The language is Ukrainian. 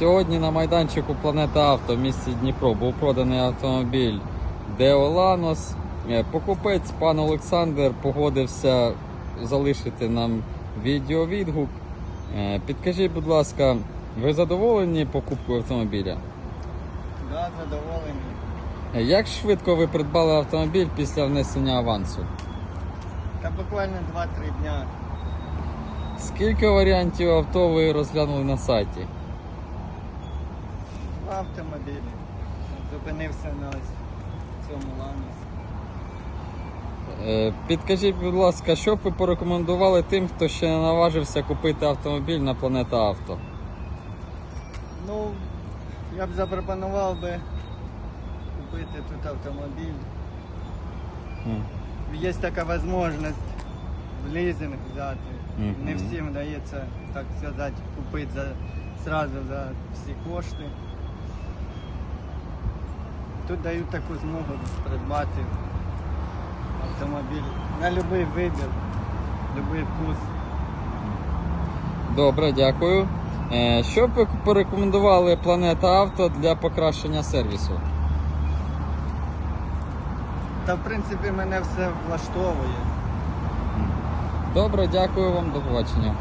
Сьогодні на майданчику Планета Авто в місті Дніпро був проданий автомобіль Деоланос. Е, Покупець пан Олександр погодився залишити нам відеовідгук. Е, Підкажіть, будь ласка, ви задоволені покупкою автомобіля? Да, задоволений. Е, Як швидко ви придбали автомобіль після внесення авансу? Та буквально 2-3 дня. Скільки варіантів авто ви розглянули на сайті? В автомобілі. Зупинився на ось цьому ланусі. Е, Підкажіть, будь ласка, що б ви порекомендували тим, хто ще не наважився купити автомобіль на Планета Авто? Ну, я б запропонував би купити тут автомобіль. Є така можливість в лізинг взяти. Не всім вдається, так сказати, купити за, сразу за всі кошти. Тут дають таку змогу придбати автомобіль на будь-який вибір, будь-який вкус. Добре, дякую. Е, Що б ви порекомендували Планета Авто для покращення сервісу? Та в принципі мене все влаштовує. Добре, дякую вам, до побачення.